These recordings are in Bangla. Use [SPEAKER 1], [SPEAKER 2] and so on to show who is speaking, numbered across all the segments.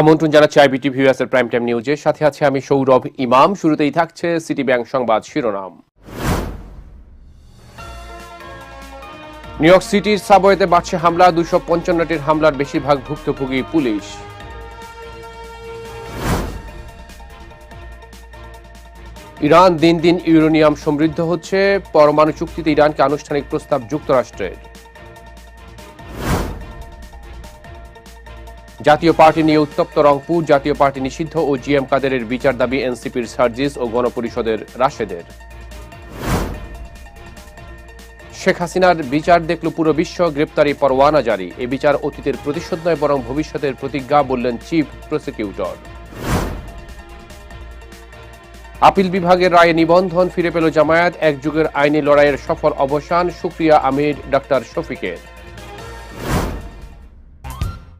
[SPEAKER 1] আমন্ত্রণ জানাচ্ছি আইবিটি ভিউয়ার্সের প্রাইম টাইম নিউজের সাথে আছে আমি সৌরভ ইমাম। শুরুতেই থাকছে সিটি ব্যাংক সংবাদ শিরোনাম। নিউ ইয়র্ক সিটির সাবওয়েতে বাড়ছে হামলা। দুশো পঞ্চান্নটির হামলার বেশিরভাগ ভুক্তভোগী পুলিশ। ইরান দিন দিন ইউরেনিয়াম সমৃদ্ধ হচ্ছে। পরমাণু চুক্তিতে ইরানকে আনুষ্ঠানিক প্রস্তাব যুক্তরাষ্ট্রের। জাতীয় পার্টি নিয়ে উত্তপ্ত রংপুর, জাতীয় পার্টি নিষিদ্ধ ও জিএম কাদেরের বিচার দাবি এনসিপির সার্জিস ও গণপরিষদের রাশেদের। শেখ হাসিনার বিচার দেখল পুরো বিশ্ব, গ্রেপ্তারি পরোয়ানা জারি। এ বিচার অতীতের প্রতিশোধ নয়, বরং ভবিষ্যতের প্রতিজ্ঞা, বললেন চিফ প্রসিকিউটর। আপিল বিভাগের রায়ে নিবন্ধন ফিরে পেল জামায়াত এক যুগের আইনি লড়াইয়ের সফল অবসান, সুপ্রিয়া আমির, ডাক্তার শফিকের।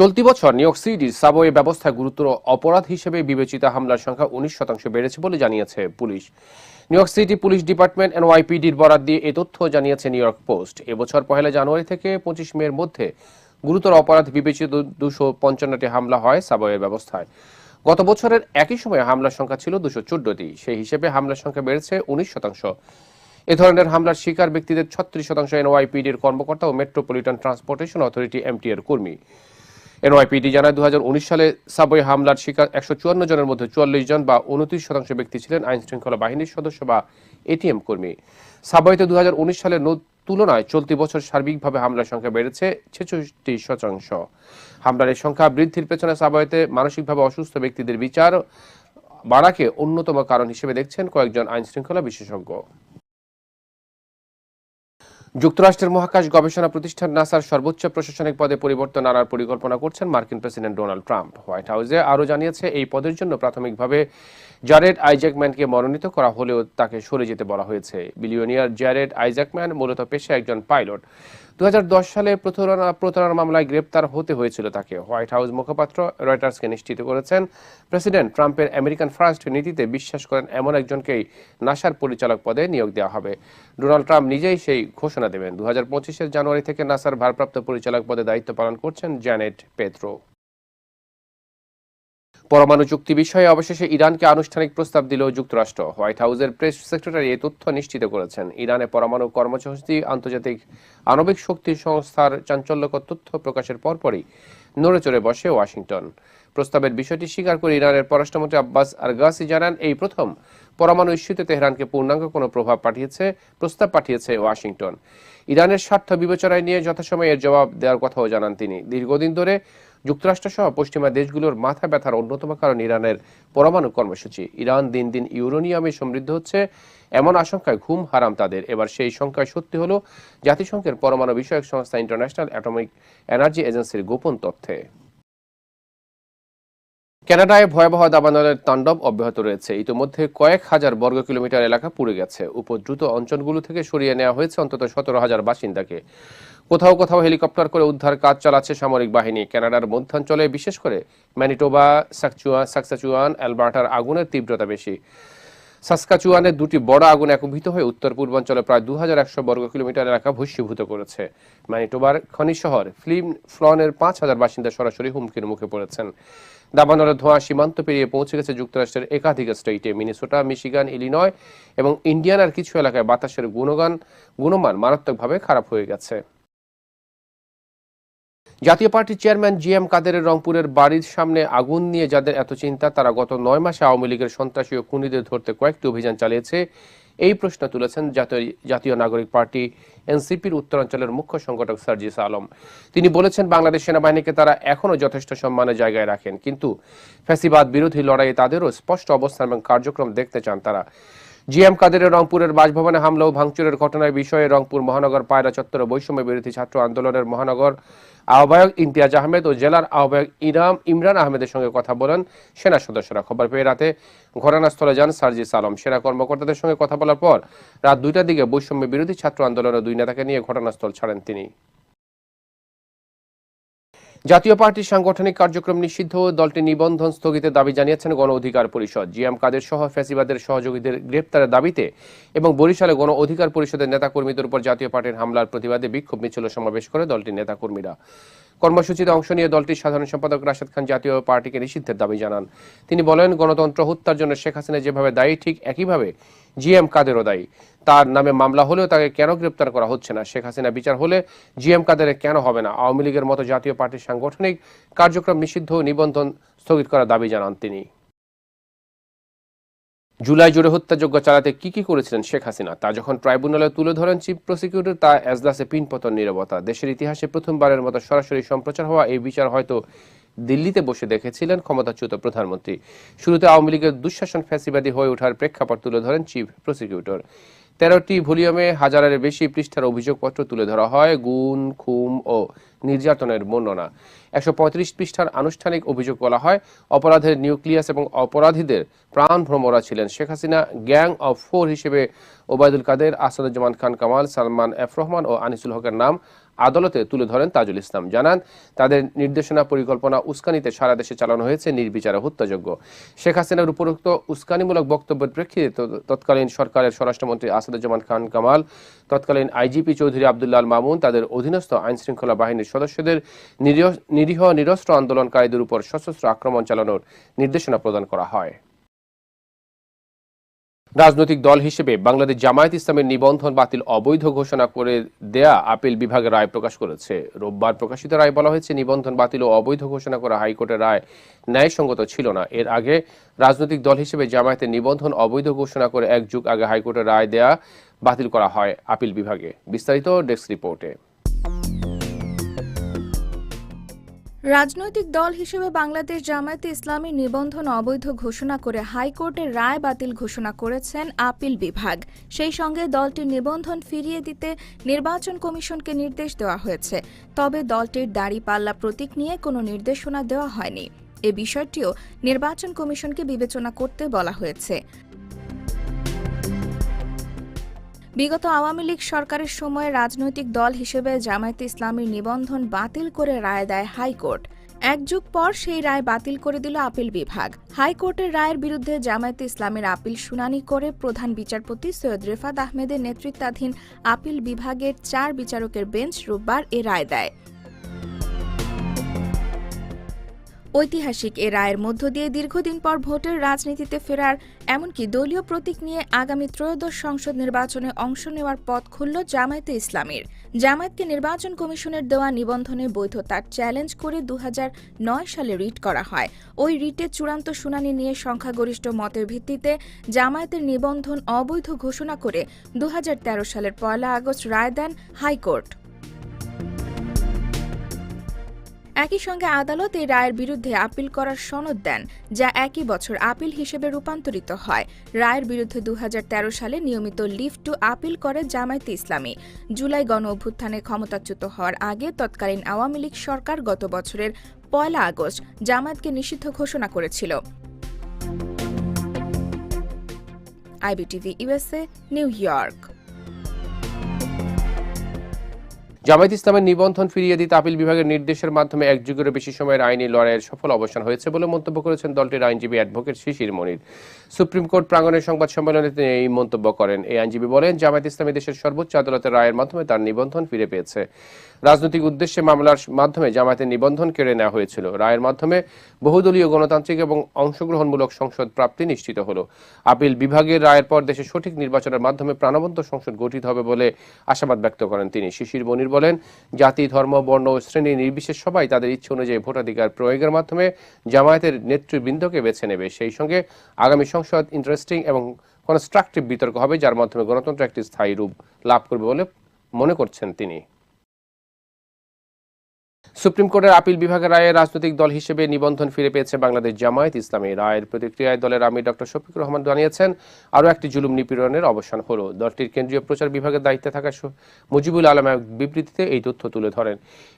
[SPEAKER 1] চলতি বছর নিউ ইয়র্ক সিটির সাবওয়ে ব্যবস্থায় গুরুতর অপরাধ হিসেবে বিবেচিত হামলার সংখ্যা উনিশ শতাংশ বেড়েছে বলে জানিয়েছে police. New York city police department এনওয়াইপিডির বরাদ দিয়ে এ তথ্য জানিয়েছে নিউ ইয়র্ক পোস্ট। এবছর পহেলা জানুয়ারি থেকে পঁচিশ মের মধ্যে গুরুতর অপরাধ বিবেচিত দুশো পঞ্চান্নটি হামলা হয় সাবওয়ে ব্যবস্থায়। গত বছরের একই সময়ে হামলার সংখ্যা ছিল দুশো চোদ্দটি। সেই হিসেবে হামলার সংখ্যা বেড়েছে উনিশ শতাংশ। এ ধরনের হামলার শিকার ব্যক্তিদের ছত্রিশ শতাংশ এনওয়াইপিডির কর্মকর্তা ও মেট্রোপলিটন ট্রান্সপোর্টেশন অথরিটি এমটি এর কর্মী। এনওয়াইপিডি জানায় দু সালে সাবওয়ে হামলার শিকার একশো চুয়ান্ন জনের মধ্যে চুয়াল্লিশ জন বা উনত্রিশ শতাংশ ব্যক্তি ছিলেন আইন শৃঙ্খলা বাহিনীর সদস্য বা এটিএম কর্মী। সাবওয়েতে দু সালের তুলনায় চলতি বছর সার্বিকভাবে হামলার সংখ্যা বেড়েছে ছেষট্টি শতাংশ। হামলার সংখ্যা বৃদ্ধির পেছনে সাবওয়েতে মানসিকভাবে অসুস্থ ব্যক্তিদের বিচার বাড়াকে অন্যতম কারণ হিসেবে দেখছেন কয়েকজন আইন শৃঙ্খলা বিশেষজ্ঞ। যুক্তরাষ্ট্রের মহাকাশ গবেষণা প্রতিষ্ঠান নাসার সর্বোচ্চ প্রশাসনিক পদে পরিবর্তন আনার পরিকল্পনা করছেন মার্কিন প্রেসিডেন্ট ডোনাল্ড ট্রাম্প। হোয়াইট হাউসে আরও জানিয়েছে, এই পদের জন্য প্রাথমিকভাবে জারেড আইজ্যাকম্যানকে মনোনীত করা হলেও তাকে সরে যেতে বলা হয়েছে। বিলিয়নিয়ার জারেড আইজ্যাকম্যান মূলত পেশায় একজন পাইলট। দু হাজার দশ সালে প্রতারণা প্রতারণা মামলায় গ্রেপ্তার হতে হয়েছিল তাকে। হোয়াইট হাউস মুখপাত্র রয়টার্সকে নিশ্চিত করেছেন, প্রেসিডেন্ট ট্রাম্পের আমেরিকান ফার্স্ট নীতিতে বিশ্বাস করেন এমন একজনকেই নাসার পরিচালক পদে নিয়োগ দেওয়া হবে। ডোনাল্ড ট্রাম্প নিজেই সেই ঘোষণা দেবেন। দু হাজার জানুয়ারি থেকে নাসার ভারপ্রাপ্ত পরিচালক পদে দায়িত্ব পালন করছেন জ্যানেট পেত্রো। পরমাণু চুক্তি বিষয়ে অবশেষে ইরানকে আনুষ্ঠানিক প্রস্তাব দিল যুক্তরাষ্ট্র। হোয়াইট হাউসের প্রেস সেক্রেটারি এই তথ্য নিশ্চিত করেছেন। ইরানে পরমাণু কর্মসূচি, আন্তর্জাতিক আণবিক শক্তি সংস্থার চাঞ্চল্যকর তথ্য প্রকাশের পরপরই নড়ে চড়ে বসে ওয়াশিংটন। প্রস্তাবের বিষয়টি স্বীকার করে ইরানের পররাষ্ট্রমন্ত্রী আব্বাস আরগাসি জানান, এই প্রথম পরমাণু ইস্যুতে তেহরানকে পূর্ণাঙ্গ কোনো প্রভাব পাঠিয়েছে, প্রস্তাব পাঠিয়েছে ওয়াশিংটন। ইরানের স্বার্থ বিবেচনায় নিয়ে যথাসময়ে এর জবাব দেওয়ার কথাও জানান তিনি। দীর্ঘদিন ধরে যুক্তরাষ্ট্র সহ পশ্চিমা দেশগুলোর মাথা ব্যথার অন্যতম কারণ ইরানের পরমাণু কর্মসূচি। ইরান দিন দিন ইউরোনিয়ামে সমৃদ্ধ হচ্ছে, এমন আশঙ্কায় ঘুম হারাম তাদের। এবার সেই সংখ্যায় সত্যি হলো জাতিসংঘের পরমাণু বিষয়ক সংস্থা ইন্টারন্যাশনাল অ্যাটমিক এনার্জি এজেন্সির গোপন তথ্যে। কানাডায় ভয়াবহ দাবানলের তাণ্ডব অব্যাহত রয়েছে। ইতিমধ্যে কয়েক হাজার বর্গ কিলোমিটার এলাকা পুড়ে গেছে। উপদ্রুত অঞ্চলগুলো থেকে সরিয়ে নেওয়া হয়েছে অন্তত সতেরো হাজার বাসিন্দাকে। কোথাও কোথাও হেলিকপ্টার করে উদ্ধার কাজ চালাচ্ছে সামরিক বাহিনী। কানাডার মধ্যাঞ্চলে বিশেষ করে ম্যানিটোবা, সাকচুয়া, সাকসাচুয়ান, অ্যালবার্টার আগুনের তীব্রতা বেশি। সাসকাচুয়ানের দুটি বড় আগুন একভূত হয়ে উত্তর পূর্বাঞ্চলে প্রায় দু হাজার একশো বর্গ কিলোমিটার এলাকা ভস্মীভূত করেছে। ম্যানিটোবার খনি শহর ফিল্ম ফ্লনের পাঁচ হাজার বাসিন্দা সরাসরি হুমকির মুখে পড়েছেন। দাবানলের ধোঁয়া সীমান্ত পেরিয়ে পৌঁছে গেছে যুক্তরাষ্ট্রের একাধিক স্টেটে। মিনিসোটা, মিশিগান, ইলিনয় এবং ইন্ডিয়ানার কিছু এলাকায় বাতাসের গুণগান, গুণমান মারাত্মকভাবে খারাপ হয়ে গেছে। জাতীয় পার্টির চেয়ারম্যান জি এম কাদেরের রংপুরের বাড়ির সামনে আগুন নিয়ে যাদের এত চিন্তা, তারা গত নয় মাসে আওয়ামী লীগের সন্ত্রাসী ও খুনিদের ধরতে কয়েকটি অভিযান চালিয়েছে। এই প্রশ্ন তুলেছেন জাতীয় নাগরিক পার্টি এনসিপির উত্তরাঞ্চলের মুখ্য সংগঠক সার্জিস আলম। তিনি বলেছেন, বাংলাদেশ সেনাবাহিনীকে তারা এখনও যথেষ্ট সম্মানের জায়গায় রাখেন, কিন্তু ফ্যাসিবাদ বিরোধী লড়াইয়ে তাদেরও স্পষ্ট অবস্থান এবং কার্যক্রম দেখতে চান তারা। জিএম কাদেরের রংপুরের বাসভবনে হামলা ও ভাঙচুরের ঘটনার বিষয়ে রংপুর মহানগর পায়রা চত্বরে বৈষম্য বিরোধী ছাত্র আন্দোলনের মহানগর আহ্বায়ক ইমতিয়াজ আহমেদ ও জেলার আহ্বায়ক ইরাম ইমরান আহমেদের সঙ্গে কথা বলেন সেনা সদস্যরা। খবর পেয়ে রাতে ঘটনাস্থলে যান সার্জিস আলম। সেনা কর্মকর্তাদের সঙ্গে কথা বলার পর রাত দুইটার দিকে বৈষম্য বিরোধী ছাত্র আন্দোলনের দুই নেতাকে নিয়ে ঘটনাস্থল ছাড়েন তিনি। জাতীয় পার্টির সাংগঠনিক কার্যক্রম নিষিদ্ধ দলটি নিবন্ধন স্থগিতের দাবি জানিয়েছেন গণ অধিকার পরিষদ। জিএম কাদের সহ ফ্যাসিবাদের সহযোগীদের গ্রেপ্তারের দাবিতে এবং বরিশালে গণ অধিকার পরিষদের নেতাকর্মীদের উপর জাতীয় পার্টির হামলার প্রতিবাদে বিক্ষোভ মিছিল সমাবেশ করে দলটির নেতাকর্মীরা। কর্মসূচিতে অংশ নিয়ে দলটির সাধারণ সম্পাদক রাশেদ খান জাতীয় পার্টিকে নিষিদ্ধের দাবি জানান। তিনি বলেন, গণতন্ত্র হত্যার জন্য শেখ হাসিনা যেভাবে দায়ী, ঠিক একইভাবে জিএম কাদেরও দায়ী। তার নামে মামলা হলেও তাকে কেন গ্রেপ্তার করা হচ্ছে না? শেখ হাসিনা বিচার হলে জিএম কাদেরে কেন হবে না? আওয়ামী লীগের মতো জাতীয় পার্টির সাংগঠনিক কার্যক্রম নিষিদ্ধ নিবন্ধন স্থগিত করার দাবি জানান তিনি। জুলাই জুড়ে হত্যাযজ্ঞ চালাতে কি কি করেছিলেন শেখ হাসিনা? তা যখন ট্রাইব্যুনালে তুলে ধরেন চিফ প্রসিকিউটর, তা এজলাসে পিনপতন নিরবতা। দেশের ইতিহাসে প্রথমবারের মতো সরাসরি সম্প্রচার হওয়া এই বিচার হয়তো দিল্লিতে বসে দেখেছিলেন ক্ষমতাচ্যুত প্রধানমন্ত্রী। শুরুতে আওয়ামী লীগের দুঃশাসন ফ্যাসিবাদী হয়ে ওঠার প্রেক্ষাপট তুলে ধরেন চিফ প্রসিকিউটর। তেরোটি ভলিউমে হাজারের বেশি পৃষ্ঠার অভিযোগপত্র তুলে ধরা হয় গুণ, খুম ও নির্যাতনের বর্ণনা। একশো পঁয়ত্রিশ পৃষ্ঠার আনুষ্ঠানিক অভিযোগ বলা হয়, অপরাধের নিউক্লিয়াস এবং অপরাধীদের প্রাণ ভ্রমরা ছিলেন Sheikh Hasina, gang of four হিসেবে ওবায়দুল কাদের, আসাদুজ্জামান খান কামাল, সালমান এফ রহমান ও আনিসুল হকের নাম আদালতে তুলে ধরেন তাজুল ইসলাম। জানান, তাদের নির্দেশনা পরিকল্পনা উস্কানিতে সারা দেশে চালানো হয়েছে নির্বিচারে হত্যাযোগ্য শেখ হাসিনার উপরোক্ত উস্কানিমূলক বক্তব্যের প্রেক্ষিতে তৎ- তৎকালীন সরকারের স্বরাষ্ট্রমন্ত্রী আসাদুজ্জামান খান কামাল, তৎকালীন আইজিপি চৌধুরী আবদুল্লাল মামুন, তাদের অধীনস্থ আইন শৃঙ্খলা বাহিনীর সদস্যদের নিরীহ, নিরস্ত্র আন্দোলনকারীদের উপর সশস্ত্র আক্রমণ চালানোর নির্দেশনা প্রদান করা হয়। রাজনৈতিক দল হিসেবে বাংলাদেশ জামায়াত ইসলামের নিবন্ধন বাতিল অবৈধ ঘোষণা করে দেয়া আপিল বিভাগের রায় প্রকাশ করেছে। রোববার প্রকাশিত রায় বলা হয়েছে, নিবন্ধন বাতিল ও অবৈধ ঘোষণা করা হাইকোর্টের রায় ন্যায়সঙ্গত ছিল না। এর আগে রাজনৈতিক দল হিসেবে জামায়াতের নিবন্ধন অবৈধ ঘোষণা করে এক যুগ আগে হাইকোর্টের রায় দেয়া বাতিল করা হয় আপিল বিভাগে। বিস্তারিত ডেস্ক রিপোর্টে।
[SPEAKER 2] রাজনৈতিক দল হিসেবে বাংলাদেশ জামায়াতে ইসলামী নিবন্ধন অবৈধ ঘোষণা করে হাইকোর্টের রায় বাতিল ঘোষণা করেছেন আপিল বিভাগ। সেই সঙ্গে দলটির নিবন্ধন ফিরিয়ে দিতে নির্বাচন কমিশনকে নির্দেশ দেওয়া হয়েছে। তবে দলটির দাড়িপাল্লা প্রতীক নিয়ে কোনো নির্দেশনা দেওয়া হয়নি। এ বিষয়টিও নির্বাচন কমিশনকে বিবেচনা করতে বলা হয়েছে। বিগত আওয়ামী লীগ সরকারের সময় রাজনৈতিক দল হিসেবে জামায়াতে ইসলামীর নিবন্ধন বাতিল করে রায় দেয় হাইকোর্ট। এক যুগ পর সেই রায় বাতিল করে দিল আপিল বিভাগ। হাইকোর্টের রায়ের বিরুদ্ধে জামায়াতে ইসলামের আপিল শুনানি করে প্রধান বিচারপতি সৈয়দ রেফাত আহমেদের নেতৃত্বাধীন আপিল বিভাগের চার বিচারকের বেঞ্চ রোববার এ রায় দেয়। ঐতিহাসিক এ রায়ের মধ্য দিয়ে দীর্ঘদিন পর ভোটের রাজনীতিতে ফেরার এমনকি দলীয় প্রতীক নিয়ে আগামী ত্রয়োদশ সংসদ নির্বাচনে অংশ নেওয়ার পথ খুলল জামায়াতে ইসলামের। জামায়াতকে নির্বাচন কমিশনের দেওয়া নিবন্ধনে বৈধতার চ্যালেঞ্জ করে দু হাজার নয় সালে রিট করা হয়। ওই রিটের চূড়ান্ত শুনানি নিয়ে সংখ্যাগরিষ্ঠ মতের ভিত্তিতে জামায়াতের নিবন্ধন অবৈধ ঘোষণা করে দু হাজার তেরো সালের পয়লা আগস্ট রায় দেন হাইকোর্ট। একই সঙ্গে আদালত এই রায়ের বিরুদ্ধে আপিল করার সনদ দেন, যা একই বছর আপিল হিসেবে রূপান্তরিত হয়। রায়ের বিরুদ্ধে দু হাজার তেরো সালে নিয়মিত লিভ টু আপিল করে জামায়াতে ইসলামী। জুলাই গণ অভ্যুত্থানে ক্ষমতাচ্যুত হওয়ার আগে তৎকালীন আওয়ামী লীগ সরকার গত বছরের পয়লা আগস্ট জামায়াতকে নিষিদ্ধ ঘোষণা করেছিল। IBTV USA New York.
[SPEAKER 1] Jamaat ইসলামের নিবন্ধন ফিরিয়ে দিতে আপিল বিভাগের নির্দেশের মাধ্যমে এক যুগেরও বেশি সময়ের আইনি লড়াইয়ের সফল অবসান হয়েছে বলে মন্তব্য করেছেন দলটির আইনজীবী advocate Shishir Monir. Supreme court প্রাঙ্গনের সংবাদ সম্মেলনে তিনি এই মন্তব্য করেন। এই আইনজীবী বলেন, জামায়াত ইসলামী দেশের সর্বোচ্চ আদালতের রায়ের মাধ্যমে তার নিবন্ধন ফিরে পেয়েছে। রাজনৈতিক উদ্দেশ্যে মামলার মাধ্যমে জামায়াতের নিবন্ধন কেড়ে নেওয়া হয়েছিল। রায়ের মাধ্যমে বহুদলীয় গণতান্ত্রিক এবং অংশগ্রহণমূলক সংসদ প্রাপ্তি নিশ্চিত হলো। আপিল বিভাগের রায়ের পর দেশে সঠিক নির্বাচনের মাধ্যমে প্রাণবন্ত সংসদ গঠিত হবে বলে আশাবাদ ব্যক্ত করেন তিনি। শিশির মনির বলেন, জাতি, ধর্ম, বর্ণ ও শ্রেণি নির্বিশেষ সবাই তাদের ইচ্ছে অনুযায়ী ভোটাধিকার প্রয়োগের মাধ্যমে জামায়াতের নেতৃবৃন্দকে বেছে নেবে। সেই সঙ্গে আগামী সংসদ ইন্টারেস্টিং এবং কনস্ট্রাকটিভ বিতর্ক হবে, যার মাধ্যমে গণতন্ত্র একটি স্থায়ী রূপ লাভ করবে বলে মনে করছেন তিনি। সুপ্রিম কোর্টের আপিল বিভাগের রায়ে রাজনৈতিক দল হিসেবে নিবন্ধন ফিরে পেয়েছে বাংলাদেশ জামায়াত ইসলামী। রায়ের প্রতিক্রিয়ায় দলের আমির ডক্টর শফিকুর রহমান জানিয়েছেন, আরও একটি জুলুম নিপীড়নের অবসান হলো। দলটির কেন্দ্রীয় প্রচার বিভাগের দায়িত্বে থাকা মুজিবুল আলম এক বিবৃতিতে এই তথ্য তুলে ধরেন।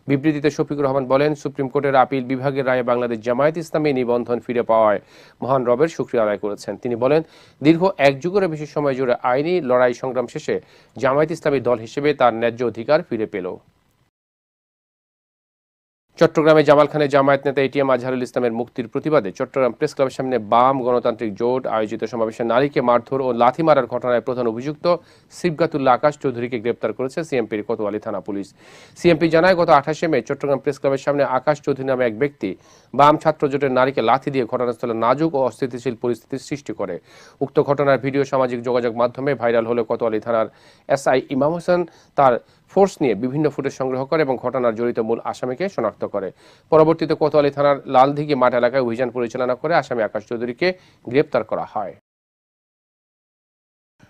[SPEAKER 1] বিবৃতিতে শফিকুর রহমান বলেন, সুপ্রিম কোর্টের আপিল বিভাগের রায়ে বাংলাদেশ জামায়াত ইসলামী নিবন্ধন ফিরে পাওয়ায় মহান রবের শুক্রিয়া আদায় করেছেন। তিনি বলেন, দীর্ঘ এক যুগের বেশি সময় জুড়ে আইনি লড়াই সংগ্রাম শেষে জামায়াত ইসলামী দল হিসেবে তার ন্যায্য অধিকার ফিরে পেল। চট্টগ্রামে জামাল খানের জামায়াত নেতা এটিএম আজহারুল ইসলামের মুক্তির প্রতিবাদে চট্টগ্রাম প্রেস ক্লাবের সামনে বাম গণতান্ত্রিক জোট আয়োজিত সমাবেশে নারীকে মারধর ও লাথি মারার ঘটনায় প্রধান অভিযুক্ত সিবগাতুল্লাহ আকাশ চৌধুরীকে গ্রেপ্তার করেছে সিএমপির কোতোয়ালি থানা পুলিশ। সিএমপি জানায়, গত আঠাশে মে চট্টগ্রাম প্রেস ক্লাবের সামনে আকাশ চৌধুরী নামে এক ব্যক্তি বাম ছাত্র জোটের নারীকে লাথি দিয়ে ঘটনাস্থলে নাজুক ও অস্থিতিশীল পরিস্থিতির সৃষ্টি করে। উক্ত ঘটনার ভিডিও সামাজিক যোগাযোগ মাধ্যমে ভাইরাল হলে কোতোয়ালি থানার এসআই ইমাম হোসেন, তার ফোর্স নিয়ে বিভিন্ন ফুটেজ সংগ্রহ করে এবং ঘটনার জড়িত মূল আসামিকে শনাক্ত করে। পরবর্তীতে কোতোয়ালি থানার লালদিঘি মাঠ এলাকায় অভিযান পরিচালনা করে আসামি আকাশ চৌধুরীকে গ্রেপ্তার করা হয়।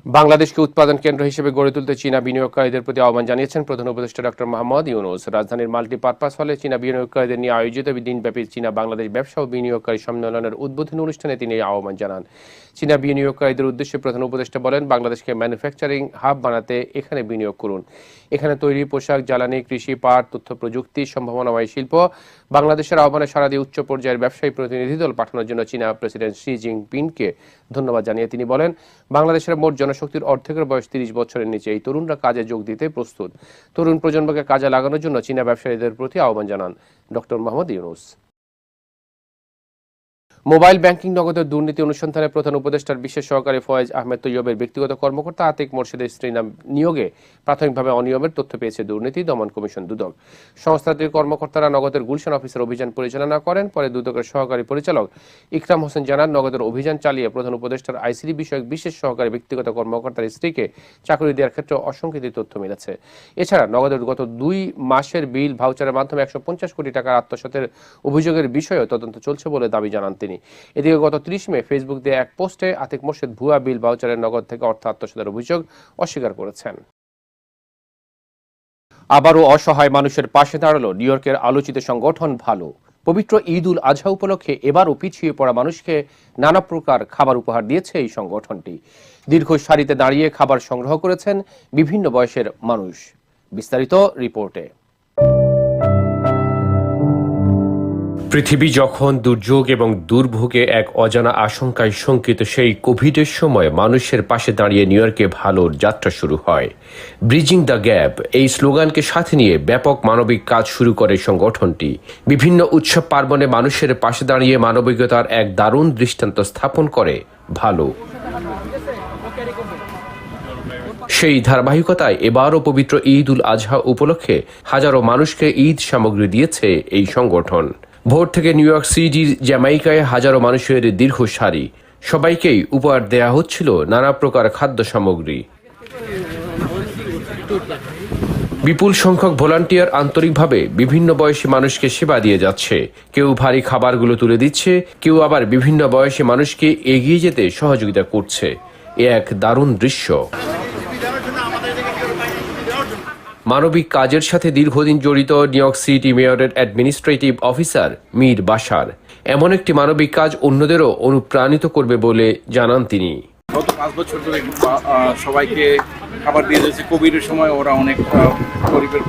[SPEAKER 1] বাংলাদেশকে উৎপাদন কেন্দ্র হিসেবে গড়ে তুলতে চীনা বিনিয়োগকারীদের প্রতি আহ্বান জানিয়েছেন প্রধান উপদেষ্টা ডক্টর মোহাম্মদ ইউনুস। রাজধানীর মাল্টিপারপাস হলে চীনা বিনিয়োগকারীদের নিয়ে আয়োজিত দিনব্যাপী চীনা বাংলাদেশ ব্যবসা ও বিনিয়োগকারী সম্মেলনের উদ্বোধনী অনুষ্ঠানে তিনি আহ্বান জানান। চীনা বিনিয়োগকারীদের উদ্দেশ্যে প্রধান উপদেষ্টা বলেন, বাংলাদেশকে ম্যানুফ্যাকচারিং হাব বানাতে এখানে বিনিয়োগ করুন। এখানে তৈরি পোশাক, জ্বালানি, কৃষি, পাট, তথ্য প্রযুক্তি, সম্ভাবনাময় শিল্প, বাংলাদেশের আহ্বানে সারা দিয়ে উচ্চ পর্যায়ের ব্যবসায়ী প্রতিনিধি দল পাঠানোর জন্য চীনা প্রেসিডেন্ট শি জিনপিংকে ধন্যবাদ জানিয়ে তিনি বলেন, বাংলাদেশের মোট জনশক্তির অর্ধেকের বয়স তিরিশ বছরের নিচে। এই তরুণরা কাজে যোগ দিতে প্রস্তুত। তরুণ প্রজন্মকে কাজে লাগানোর জন্য চীনা ব্যবসায়ীদের প্রতি আহ্বান জানান doctor Mohammad Yunus. Mobile banking নগদের দুর্নীতি অনুসন্ধানে প্রধান উপদেষ্টার বিশেষ সহকারী ফয়েজ আহমেদ তৈয়বের ব্যক্তিগত কর্মকর্তা আতিক মোর্শেদের স্ত্রী নাম নিয়োগে প্রাথমিকভাবে অনিয়মের তথ্য পেয়েছে দুর্নীতি দমন কমিশন দুদক। সংস্থাটির কর্মকর্তারা নগদের গুলশান অফিসের অভিযান পরিচালনা করেন। পরে দুদকের সহকারী পরিচালক ইকরাম হোসেন জানান, নগদের অভিযান চালিয়ে প্রধান উপদেষ্টার আইসিডি বিষয়ক বিশেষ সহকারী ব্যক্তিগত কর্মকর্তার স্ত্রীকে চাকরি দেওয়ার ক্ষেত্রে অসংখ্য তথ্য মিলেছে। এছাড়া নগদের গত দুই মাসের বিল ভাউচারের মাধ্যমে একশো পঞ্চাশ কোটি টাকার আত্মসাতের অভিযোগের বিষয়েও তদন্ত চলছে বলে দাবি জানান তিনি। এদিকে গত ত্রিশ মে ফেসবুক দিয়ে এক পোস্টে আতিক মোর্শেদ ভুয়া বিল ভাউচারের নগদ থেকে অর্থ আত্মসাতের অভিযোগ অস্বীকার করেছেন। আবারও অসহায় মানুষের পাশে দাঁড়াল নিউ ইয়র্কের আলোচিত সংগঠন ভালো। পবিত্র ঈদ উল আজহা উপলক্ষে এবারও পিছিয়ে পড়া মানুষকে নানা প্রকার খাবার উপহার দিয়েছে এই সংগঠনটি। দীর্ঘ সারিতে দাঁড়িয়ে খাবার সংগ্রহ করেছেন বিভিন্ন বয়সের মানুষ। বিস্তারিত রিপোর্টে। পৃথিবী যখন দুর্যোগ এবং দুর্ভোগে এক অজানা আশঙ্কায় শঙ্কিত, সেই কোভিডের সময় মানুষের পাশে দাঁড়িয়ে নিউ ইয়র্কে ভালোর যাত্রা শুরু হয়। ব্রিজিং দ্য গ্যাপ এই স্লোগানকে সাথে নিয়ে ব্যাপক মানবিক কাজ শুরু করে সংগঠনটি। বিভিন্ন উৎসব পার্বণে মানুষের পাশে দাঁড়িয়ে মানবিকতার এক দারুণ দৃষ্টান্ত স্থাপন করে ভালো। সেই ধারাবাহিকতায় এবারও পবিত্র ঈদ উল আজহা উপলক্ষে হাজারো মানুষকে ঈদ সামগ্রী দিয়েছে এই সংগঠন। ভোর থেকে নিউ ইয়র্ক সিটির জ্যামাইকায় হাজারো মানুষের দীর্ঘ সারি। সবাইকেই উপহার দেয়া হচ্ছিল নানা প্রকার খাদ্য সামগ্রী। বিপুল সংখ্যক ভলান্টিয়ার আন্তরিকভাবে বিভিন্ন বয়সী মানুষকে সেবা দিয়ে যাচ্ছে। কেউ ভারী খাবারগুলো তুলে দিচ্ছে, কেউ আবার বিভিন্ন বয়সী মানুষকে এগিয়ে যেতে সহযোগিতা করছে। এ এক দারুণ দৃশ্য। মানবিক কাজের সাথে দীর্ঘদিন জড়িত নিউইয়র্ক সিটি মেয়রের অ্যাডমিনিস্ট্রেটিভ অফিসার মীর বাসার এমন একটি মানবিক কাজ অন্যদেরও অনুপ্রাণিত করবে বলে জানান তিনি।
[SPEAKER 3] গত পাঁচ বছর ধরে সবাইকে খাবার দিয়ে যাচ্ছে কোভিডের সময় ওরা অনেক গরিবের,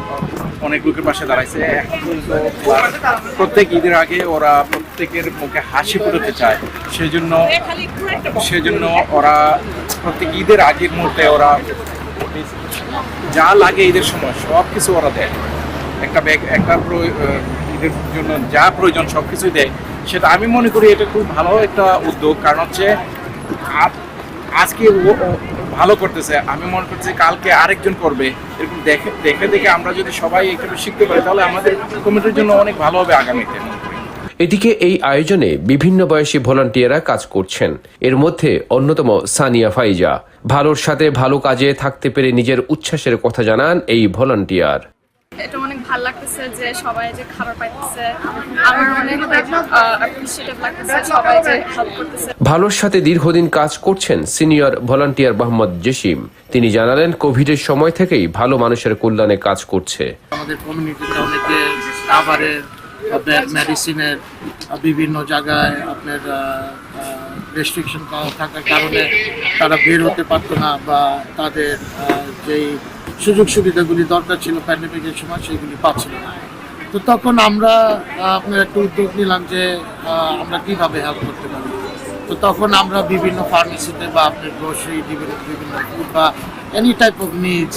[SPEAKER 3] অনেক লোকের পাশে দাঁড়াইছে। প্রত্যেক ঈদের আগে ওরা প্রত্যেকের মুখে হাসি ফুটাতে চায়। সেজন্য সেজন্য ওরা প্রত্যেক ঈদের আগের মুহূর্তে ওরা যা লাগে ঈদের সময়, সব কিছু ওরা দেয়। একটা ব্যাগ, একটা ঈদের জন্য যা প্রয়োজন সব কিছুই দেয়। সেটা আমি মনে করি এটা খুব ভালো একটা উদ্যোগ, কারণ হচ্ছে আজকে ভালো করতেছে। আমি মনে করছি কালকে আরেকজন করবে। এরকম দেখে দেখে দেখে আমরা যদি সবাই একটু শিখতে পারি, তাহলে আমাদের কমিটির জন্য অনেক ভালো হবে আগামীতে।
[SPEAKER 1] এদিকে এই আয়োজনে বিভিন্ন বয়সী ভলান্টিয়াররা কাজ করছেন। এর মধ্যে অন্যতম সানিয়া ফাইজা। ভালোর সাথে ভালো কাজে থাকতে পেরে নিজের উচ্ছ্বাসের কথা জানান এই ভলান্টিয়ার।
[SPEAKER 4] এটা অনেক ভালো লাগতেছে যে সবাই যে খাবার পাইতেছে। আমার অনেক অ্যাপ্রিসিয়েটিভ লাগতেছে সবাই যে হেল্প করতেছে।
[SPEAKER 1] ভালোর সাথে দীর্ঘদিন কাজ করছেন সিনিয়র ভলান্টিয়ার মোহাম্মদ জসিম। তিনি জানালেন কোভিডের সময় থেকেই ভালো মানুষের কল্যাণে কাজ করছে।
[SPEAKER 5] আমাদের কমিউনিটিতে অনেকে খাবারের আপনার মেডিসিনের বিভিন্ন জায়গায় আপনার রেস্ট্রিকশন থাকার কারণে তারা বের হতে পারতো না বা তাদের যেই সুযোগ সুবিধাগুলি দরকার ছিল প্যান্ডেমিকের সময় সেগুলি পাচ্ছিল না। তো তখন আমরা আপনার একটা উদ্যোগ নিলাম যে আমরা কীভাবে হেল্প করতে পারি? তো তখন আমরা বিভিন্ন ফার্মেসিতে বা আপনার গ্রোসারি বিভিন্ন বিভিন্ন ফুড বা এনি টাইপ অফ নিডস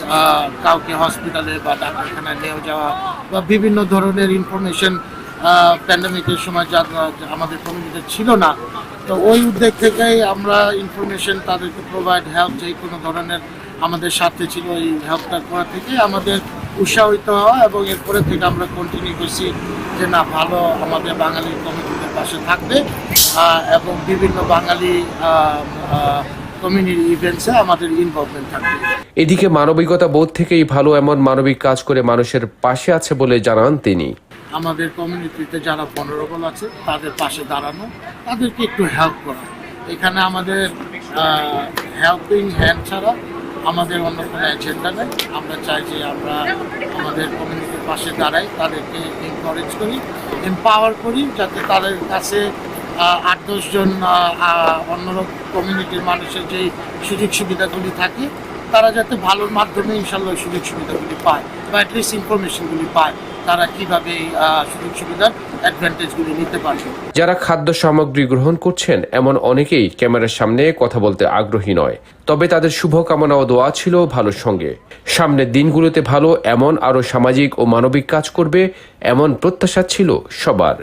[SPEAKER 5] কাউকে হসপিটালে বা ডাক্তারখানায় নিয়ে যাওয়া বা বিভিন্ন ধরনের ইনফরমেশন প্যান্ডামিকের সময় যা আমাদের কমিউনিটিতে ছিল না, তো ওই উদ্যোগ থেকেই আমরা ইনফরমেশন তাদেরকে প্রোভাইড হেল্প যে কোনো ধরনের আমাদের সাথে ছিল এই হেল্পটা করা থেকে আমাদের উৎসাহিত হওয়া এবং এরপরে থেকে আমরা কন্টিনিউ করছি যে না, ভালো আমাদের বাঙালি কমিউনিটির পাশে থাকবে এবং বিভিন্ন বাঙালি কমিউনিটি ইভেন্টসে আমাদের ইনভলভমেন্ট থাকবে।
[SPEAKER 1] এদিকে মানবিকতা বোধ থেকেই ভালো এমন মানবিক কাজ করে মানুষের পাশে আছে বলে জানান তিনি।
[SPEAKER 5] আমাদের কমিউনিটিতে যারা ভনারেবল আছে, তাদের পাশে দাঁড়ানো, তাদেরকে একটু হেল্প করা। এখানে আমাদের হেল্পিং হ্যান্ড ছাড়া আমাদের অন্য কোনো এজেন্ডা নেই। আমরা চাই যে আমরা আমাদের কমিউনিটির পাশে দাঁড়াই, তাদেরকে এনকারেজ করি এম্পাওয়ার করি, যাতে তাদের কাছে আট দশজন অন্য কমিউনিটির মানুষের যেই সুযোগ সুবিধাগুলি থাকে, তারা যাতে ভালোর মাধ্যমে ইনশাল্লাহ সুযোগ সুবিধাগুলি পায়, বা অ্যাটলিস্ট ইনফরমেশনগুলি পায়। তারা কীভাবে সুযোগ সুবিধার অ্যাডভান্টেজগুলি নিতে পারবে।
[SPEAKER 1] যারা খাদ্য সামগ্রী গ্রহণ করছেন, এমন অনেকেই ক্যামেরার সামনে কথা বলতে আগ্রহী নয়। তবে তাদের শুভকামনা ও দোয়া ছিল ভালোর সঙ্গে। সামনের দিনগুলোতে ভালো এমন আরও সামাজিক ও মানবিক কাজ করবে, এমন প্রত্যাশা ছিল সবার।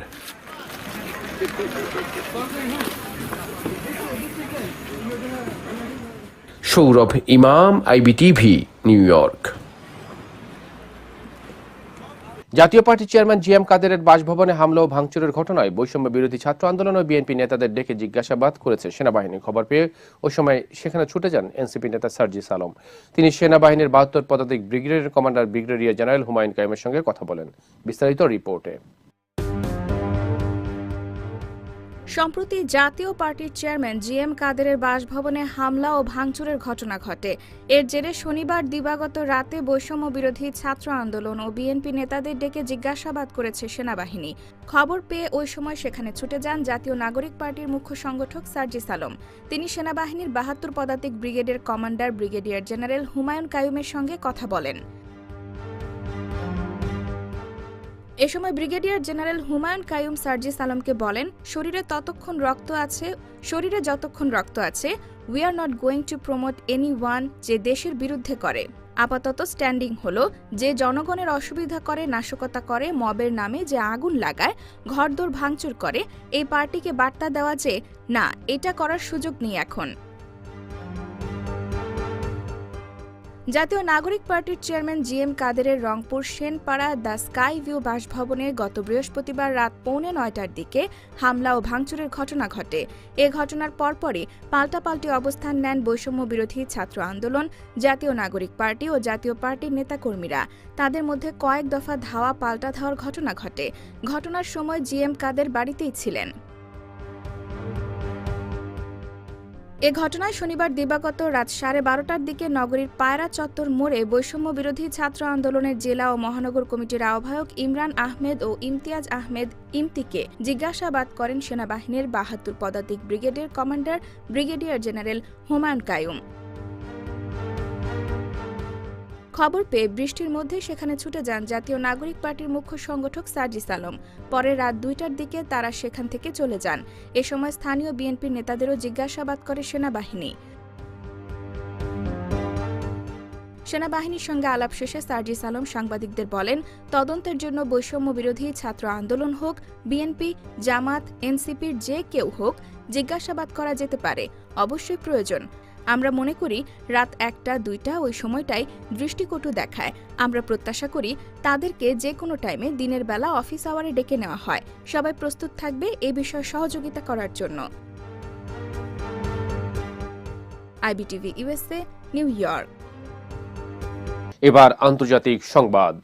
[SPEAKER 1] Sourav Imam, IBTV, New York. Jatiya party chairman G M কাদেরের বাসভবনে হামলা ও ভাঙচুরের ঘটনায় বৈষম্য বিরোধী ছাত্র আন্দোলন ও বিএনপি নেতাদের ডেকে জিজ্ঞাসাবাদ করেছে সেনাবাহিনী। খবর পেয়ে ওই সময় সেখানে ছুটে যান এনসিপি নেতা সার্জিস আলম। তিনি সেনাবাহিনীর বাহাত্তর পদাতিক brigadier commander brigadier general Humayun কাইমের সঙ্গে কথা বলেন। বিস্তারিত রিপোর্টে।
[SPEAKER 2] সম্প্রতি জাতীয় পার্টির চেয়ারম্যান জি এম কাদেরের বাসভবনে হামলা ও ভাঙচুরের ঘটনা ঘটে। এর জেরে শনিবার দিবাগত রাতে বৈষম্য বিরোধী ছাত্র আন্দোলন ও বিএনপি নেতাদের ডেকে জিজ্ঞাসাবাদ করেছে সেনাবাহিনী। খবর পেয়ে ওই সময় সেখানে ছুটে যান জাতীয় নাগরিক পার্টির মুখ্য সংগঠক সার্জিস আলম। তিনি সেনাবাহিনীর বাহাত্তর পদাতিক ব্রিগেডের কমান্ডার ব্রিগেডিয়ার জেনারেল হুমায়ুন কায়ুমের সঙ্গে কথা বলেন। এ সময় ব্রিগেডিয়ার জেনারেল হুমায়ুন কায়ুম সার্জিস আলমকে বলেন, শরীরে ততক্ষণ রক্ত আছে, শরীরে যতক্ষণ রক্ত আছে we are not going to promote any one যে দেশের বিরুদ্ধে করে। আপাতত স্ট্যান্ডিং হলো যে জনগণের অসুবিধা করে, নাশকতা করে, মবের নামে যে আগুন লাগায়, ঘরদোর ভাঙচুর করে, এই পার্টিকে বার্তা দেওয়া যে, না, এটা করার সুযোগ নেই এখন। জাতীয় নাগরিক পার্টির চেয়ারম্যান জি এম কাদেরের Rangpur Senpara the sky view বাসভবনে গত বৃহস্পতিবার রাত পৌনে নয়টার দিকে হামলা ও ভাঙচুরের ঘটনা ঘটে। এ ঘটনার পরপরই পাল্টাপাল্টি অবস্থান নেন বৈষম্য বিরোধী ছাত্র আন্দোলন, জাতীয় নাগরিক পার্টি ও জাতীয় পার্টির নেতাকর্মীরা। তাদের মধ্যে কয়েক দফা ধাওয়া পাল্টা ধাওয়ার ঘটনা ঘটে। ঘটনার সময় জি এম কাদের বাড়িতেই ছিলেন। এ ঘটনায় শনিবার দিবাগত রাত সাড়ে বারোটার দিকে নগরীর পায়রা চত্বর মোড়ে বৈষম্য বিরোধী ছাত্র আন্দোলনের জেলা ও মহানগর কমিটির আহ্বায়ক ইমরান আহমেদ ও ইমতিয়াজ আহমেদ ইমতিকে জিজ্ঞাসাবাদ করেন সেনাবাহিনীর বাহাত্তর পদাতিক ব্রিগেডের commander brigadier general Humayun Kayum. খবর পেয়ে বৃষ্টির মধ্যে সেখানে ছুটে যান জাতীয় নাগরিক পার্টির মুখ্য সংগঠক সার্জিস আলম। পরে রাত দুইটার দিকে তারা সেখান থেকে চলে যান। এ সময় স্থানীয় বিএনপির নেতাদেরও জিজ্ঞাসাবাদ করে সেনাবাহিনী। সেনাবাহিনীর সঙ্গে আলাপ শেষে সার্জিস আলম সাংবাদিকদের বলেন, তদন্তের জন্য বৈষম্য বিরোধী ছাত্র আন্দোলন হোক, বিএনপি, জামাত, এনসিপির যে কেউ হোক, জিজ্ঞাসাবাদ করা যেতে পারে। অবশ্যই প্রয়োজন। আমরা মনে করি রাত একটা, দুইটা ওই সময়টাই দৃষ্টিকটু দেখায়। আমরা প্রত্যাশা করি তাদেরকে যে কোনো টাইমে দিনের বেলা অফিস আওয়ারে ডেকে নেওয়া হয়। সবাই প্রস্তুত থাকবে এ বিষয়ে সহযোগিতা করার জন্য। IBTV USA, New York.
[SPEAKER 1] এবার আন্তর্জাতিক সংবাদ।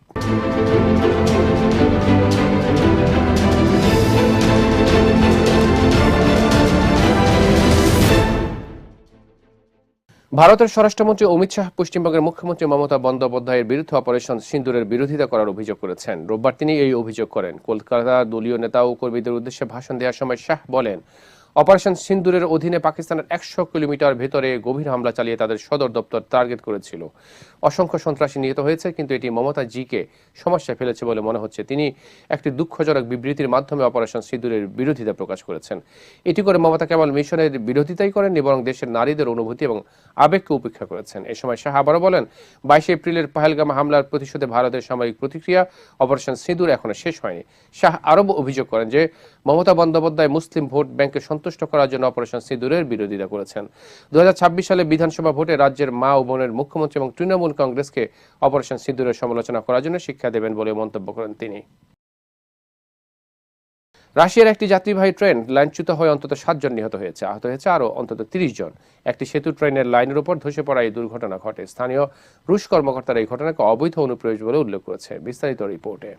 [SPEAKER 1] ভারতের স্বরাষ্ট্রমন্ত্রী অমিত শাহ পশ্চিমবঙ্গের মুখ্যমন্ত্রী মমতা বন্দ্যোপাধ্যায়ের বিরুদ্ধে অপারেশন সিন্দুরের বিরোধিতা করার অভিযোগ করেছেন। রোববার তিনি এই অভিযোগ করেন। কলকাতা দলীয় নেতা ও কর্মীদের উদ্দেশ্যে ভাষণ দেওয়ার সময় শাহ বলেন অপারেশন সিন্দুরের অধীনে পাকিস্তানের একশো কিলোমিটার ভেতরে গভীর হামলা চালিয়ে তাদের সদর দপ্তর টার্গেট করেছিল। অসংখ্য সন্ত্রাসী নিহত হয়েছে, কিন্তু এটি মমতা জিকে সমস্যায় ফেলেছে বলে মনে হচ্ছে। তিনি একটি দুঃখজনক বিবৃতির মাধ্যমে অপারেশন সিন্দুরের বিরোধিতা প্রকাশ করেছেন। এটি করে মমতা কেবল মিশনের বিরোধিতাই করেননি, বরং দেশের নারীদের অনুভূতি এবং আবেগকে উপেক্ষা করেছেন। এ সময় শাহ আবারও বলেন, বাইশে এপ্রিলের পাহেলগাম হামলার প্রতিশোধে ভারতের সামরিক প্রতিক্রিয়া অপারেশন সিঁদুর এখনও শেষ হয়নি। শাহ আরব অভিযোগ করেন যে, মমতা বন্দ্যোপাধ্যায় মুসলিম ভোট ব্যাংকে সন্তুষ্ট করার জন্য অপারেশন সিঁদুরের বিরোধিতা করেছেন। দু সালে বিধানসভা ভোটে রাজ্যের মা ও বোনের মুখ্যমন্ত্রী এবং তৃণমূল কংগ্রেসকে অপারেশন সিঁদুরের সমালোচনা করার জন্য শিক্ষা দেবেন বলে মন্তব্য করেন তিনি। রাশিয়ার একটি যাত্রীবাহী ট্রেন লাইনচ্যুত হয়ে অন্তত সাতজন নিহত হয়েছে। আহত হয়েছে আরও অন্তত তিরিশ জন। একটি সেতু ট্রেনের লাইনের উপর ধসে পড়া এই দুর্ঘটনা ঘটে। স্থানীয় রুশ কর্মকর্তারা এই ঘটনাকে অবৈধ অনুপ্রবেশ বলে উল্লেখ করেছে বিস্তারিত রিপোর্টে।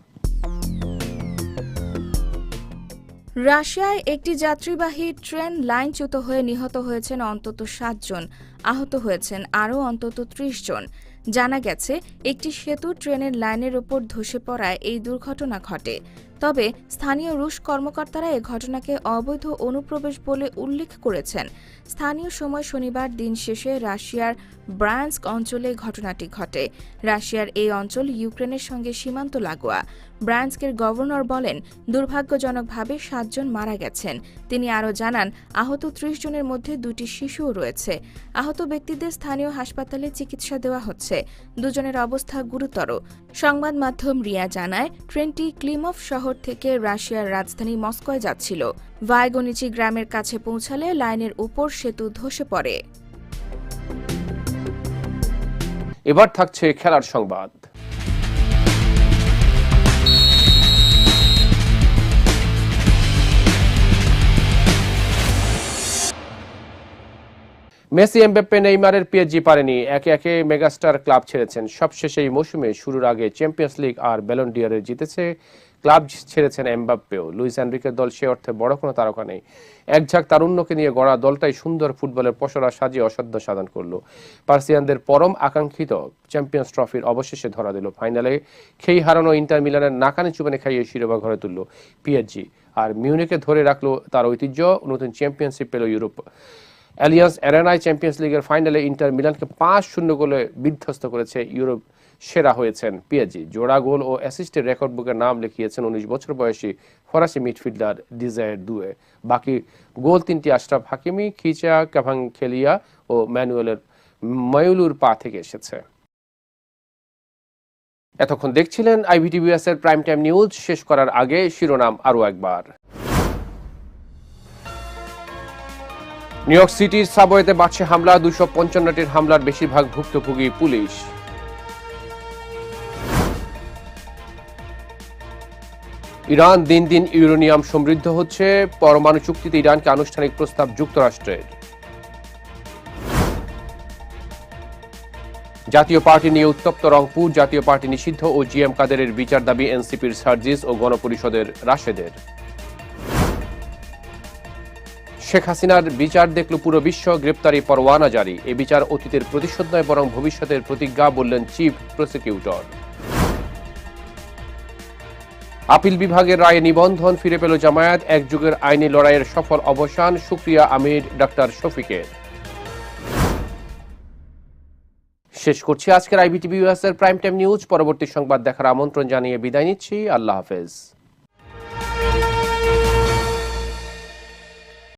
[SPEAKER 2] রাশিয়ায় একটি যাত্রীবাহী ট্রেন লাইনচ্যুত হয়ে নিহত হয়েছেন অন্তত সাতজন আহত হয়েছেন আরও অন্তত ত্রিশ জন। জানা গেছে, একটি সেতু ট্রেনের লাইনের ওপর ধসে পড়ায় এই দুর্ঘটনা ঘটে। তবে স্থানীয় রুশ কর্মকর্তারা এ ঘটনাকে অবৈধ অনুপ্রবেশ বলে উল্লেখ করেছেন। স্থানীয় সময় শনিবার দিন শেষে রাশিয়ার ব্রায়ান্স্ক অঞ্চলে ঘটনাটি ঘটে। রাশিয়ার এই অঞ্চল ইউক্রেনের সঙ্গে সীমান্ত লাগোয়া। ব্রায়ান্স্কের গভর্নর বলেন, দুর্ভাগ্যজনকভাবে সাতজন মারা গেছেন। তিনি আরও জানান, আহত ত্রিশ জনের মধ্যে দুটি শিশুও রয়েছে। আহত ব্যক্তিদের স্থানীয় হাসপাতালে চিকিৎসা দেওয়া হচ্ছে। দুজনের অবস্থা গুরুতর। সংবাদ মাধ্যম রিয়া জানায়, ট্রেনটি ক্লিমফ শহর থেকে রাশিয়ার রাজধানী মস্কোয় যাচ্ছিল। ভাইগনিচি গ্রামের কাছে পৌঁছালে লাইনের উপর সেতু ধসে পড়ে।
[SPEAKER 1] এবার থাকছে খেলার সংবাদ। মেসি, এমবাপ্পে, নেইমারের পিএসজি পারেনি। একে একে মেগাস্টার ক্লাব ছেড়েছেন। সবশেষে এই মৌসুমে শুরুর আগে চ্যাম্পিয়ন্স লিগ আর ব্যালন ডিয়ারে জিতেছে ক্লাব ছেড়েছেন এমবাপ্পেও। লুইস এনরিকের দল সে অর্থে বড় কোনো তারকা নেই। এক ঝাঁক তারুণ্যকে নিয়ে গড়া দলটাই সুন্দর ফুটবলের পসরা সাজিয়ে অসাধ্য সাধন করল। পার্সিয়ানদের পরম আকাঙ্ক্ষিত চ্যাম্পিয়ন্স ট্রফির অবশেষে ধরা দিল ফাইনালে। খেই হারানো ইন্টার মিলানের নাকানি চুবানে খাইয়ে শিরোপা ঘরে তুলল পিএসজি। আর মিউনিকে ধরে রাখল তার ঐতিহ্য, নতুন চ্যাম্পিয়নশিপ পেল ইউরোপ। অ্যালিয়ান্স অ্যারেনায় চ্যাম্পিয়ন্স লিগের ফাইনালে ইন্টার মিলানকে পাঁচ শূন্য গোলে বিধ্বস্ত করেছে ইউরোপ সেরা হয়েছেন পিএজি জোড়া গোল ও অ্যাসিস্টের রেকর্ড বুকে নাম লিখিয়েছেন উনিশ বছর বয়সী ফরাসি মিডফিল্ডার ডিজায়ার দুয়ে। বাকি গোল তিনটি আশরাফ হাকিমি, খিচা, কাভাংখেলিয়া ও ম্যানুয়েলের ময়ুলুর পা থেকে এসেছে। এতক্ষণ দেখছিলেন আইভিটিভিএস এর প্রাইম টাইম নিউজ। শেষ করার আগে শিরোনাম আরও একবার। নিউ ইয়র্ক সিটির সাবওয়েতে বাড়ছে হামলা। দুশো পঞ্চান্নটির হামলার বেশিরভাগ ভুক্তভোগী পুলিশ। ইরান দিন দিন ইউরেনিয়াম সমৃদ্ধ হচ্ছে। পরমাণু চুক্তিতে ইরানকে আনুষ্ঠানিক প্রস্তাব যুক্তরাষ্ট্রের। জাতীয় পার্টি নিয়ে উত্তপ্ত রংপুর, জাতীয় পার্টি নিষিদ্ধ ও জিএম কাদেরের বিচার দাবি এনসিপির সার্জিস ও গণপরিষদের রাশেদের। শেখ হাসিনার বিচার দেখল পুরো বিশ্ব, গ্রেপ্তারি পরোয়ানা জারি। এ বিচার অতীতের প্রতিশোধ নয়, বরং ভবিষ্যতের প্রতিজ্ঞা, বললেন চিফ প্রসিকিউটর। আপিল বিভাগের রায়ে নিবন্ধন ফিরে পেল জামায়াত। এক যুগের আইনি লড়াইয়ের সফল অবসান সুক্রিয়া আমির, ডাক্তার শফিকের শেষ করছি আজকের আইবিটিভি এর প্রাইম টাইম নিউজ। পরবর্তী সংবাদ দেখার আমন্ত্রণ জানিয়ে বিদায় নিচ্ছি। আল্লাহ হাফেজ।